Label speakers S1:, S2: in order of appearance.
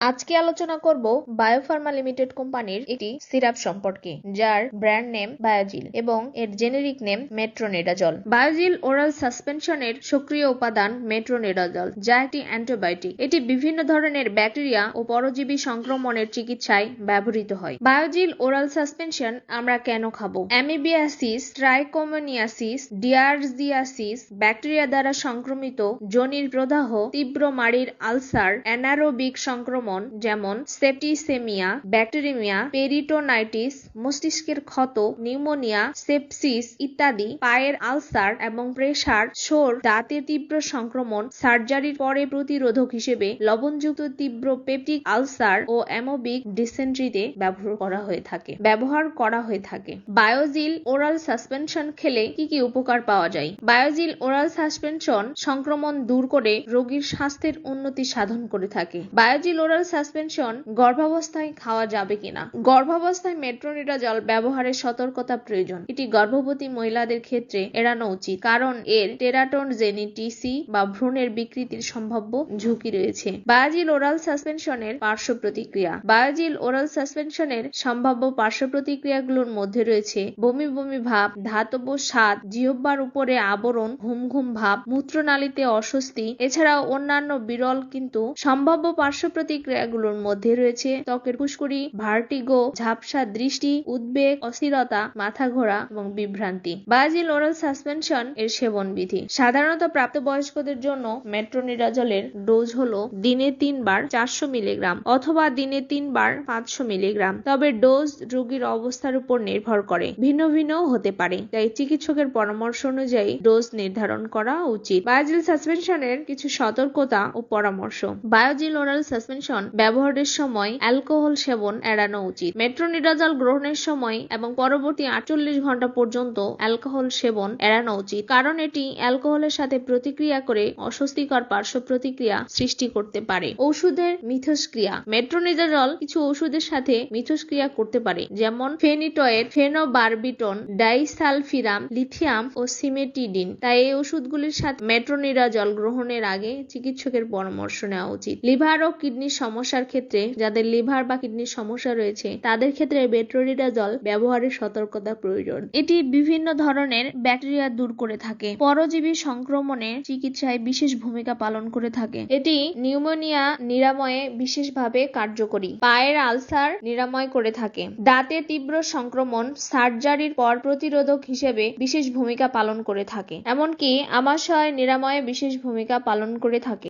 S1: আজকে আলোচনা করব বায়োফার্মা লিমিটেড কোম্পানির একটি সিরাপ সম্পর্কে, যার ব্র্যান্ড নেম বায়োজিল এবং এর generic name metronidazole. Biozil oral সাসপেনশনের সক্রিয় উপাদান মেট্রোনেডাজল, যা একটি অ্যান্টিবায়োটিক। এটি বিভিন্ন ধরনের ব্যাকটেরিয়া ও পরজীবী সংক্রমণের চিকিৎসায় ব্যবহৃত হয়। বায়োজিল ওরাল সাসপেনশন আমরা কেন খাব? অ্যামিবিয়াসিস, ট্রাইকোমোনিয়াসিস, ডিয়ারজিয়াসিস, ব্যাকটেরিয়া দ্বারা সংক্রমিত যোনির প্রদাহ, তীব্র মাড়ির আলসার, অ্যানারোবিক সংক্রমণ যেমন সেপ্টিসেমিয়া, ব্যাকটেরিমিয়া, পেরিটোনাইটিস, মস্তিষ্কের ক্ষত, নিউমোনিয়া, সেপসিস ইত্যাদি, পায়ের আলসার এবং প্রেসার সোর দাঁতের তীব্র সংক্রমণ, সার্জারির পরে প্রতিরোধক হিসেবে লবণযুক্ত তীব্র পেপটিক আলসার ও অ্যামোবিক ডিসেন্ট্রিতে ব্যবহার করা হয়ে থাকে। ব্যবহার করা হয়ে থাকে। বায়োজিল ওরাল সাসপেনশন খেলে কি কি উপকার পাওয়া যায়? বায়োজিল ওরাল সাসপেনশন সংক্রমণ দূর করে রোগীর স্বাস্থ্যের উন্নতি সাধন করে থাকে। বায়োজিল ওরাল সাসপেনশন গর্ভাবস্থায় খাওয়া যাবে কিনা? গর্ভাবস্থায় মেট্রোনিডাজল ব্যবহারের সতর্কতা প্রয়োজন। এটি গর্ভবতী মহিলাদের ক্ষেত্রে এড়ানো উচিত, কারণ এর টেরাটন জেনিটিসি বা ভ্রূণের বিকৃতির সম্ভাব্য ঝুঁকি রয়েছে। বায়োজিল ওরাল সাসপেনশনের পার্শ্ব প্রতিক্রিয়া। বায়োজিল ওরাল সাসপেনশনের সম্ভাব্য পার্শ্ব প্রতিক্রিয়াগুলোর মধ্যে রয়েছে বমি বমি ভাব, ধাতব স্বাদ, জিহ্বার উপরে আবরণ ঘুম ঘুম ভাব, মূত্রনালীতে অস্বস্তি। এছাড়াও অন্যান্য বিরল কিন্তু সম্ভাব্য পার্শ্ব প্রতিক্রিয়াগুলোর মধ্যে রয়েছে ত্বকের ফুসকুড়ি ভার্টিগো, ঝাপসা দৃষ্টি, উদ্বেগ, অস্থিরতা, মাথা ঘোরা এবং বিভ্রান্তি। বায়োজিল ওরাল সাসপেনশন এর সেবন বিধি সাধারণত প্রাপ্তবয়স্কদের জন্য মেট্রোনিডাজলের ডোজ হলো দিনে তিনবার চারশো মিলিগ্রাম অথবা দিনে তিনবার পাঁচশো মিলিগ্রাম। তবে ডোজ রোগীর অবস্থার উপর নির্ভর করে। ভিন্ন ভিন্ন হতে পারে। তাই চিকিৎসকের পরামর্শ অনুযায়ী ডোজ নির্ধারণ করা উচিত। বায়োজিল সাসপেনশনের কিছু সতর্কতা ও পরামর্শ। বায়োজিল ওরাল সাসপেনশন ব্যবহারের সময় অ্যালকোহল সেবন এড়ানো উচিত। মেট্রোনিডাজল গ্রহণের সময় এবং পরবর্তী আটচল্লিশ ঘণ্টা পর্যন্ত অ্যালকোহল সেবন এড়ানো উচিত, কারণ এটি অ্যালকোহলের সাথে প্রতিক্রিয়া করে অস্বস্তিকর পার্শ্ব প্রতিক্রিয়া সৃষ্টি করতে পারে। ঔষধের মিথস্ক্রিয়া। মেট্রোনিডাজল কিছু ওষুধের সাথে মিথস্ক্রিয়া করতে পারে, যেমন ফেনিটয়েড, ফেনোবারবিটন, ডাইসালফিরাম, লিথিয়াম ও সিমেটিডিন। তাই এই ওষুধগুলির সাথে মেট্রোনিডাজল গ্রহণের আগে চিকিৎসকের পরামর্শ নেওয়া উচিত। লিভার ও কিডনির সমস্যার ক্ষেত্রে যাদের লিভার বা কিডনির সমস্যা রয়েছে, তাদের ক্ষেত্রে মেট্রোনিডাজল ব্যবহারের সতর্কতা প্রয়োজন। এটি বিভিন্ন ধরনের ব্যাকটেরিয়া দূর করে থাকে। পরজীবী সংক্রমণে চিকিৎসায় বিশেষ ভূমিকা পালন করে থাকে। এটি নিউমোনিয়া নিরাময়ে বিশেষভাবে কার্যকরী। পায়ের আলসার নিরাময় করে থাকে। দাঁতে তীব্র সংক্রমণ সার্জারির পর প্রতিরোধক হিসেবে বিশেষ ভূমিকা পালন করে থাকে। এমনকি আমাশয় নিরাময়ে বিশেষ ভূমিকা পালন করে থাকে।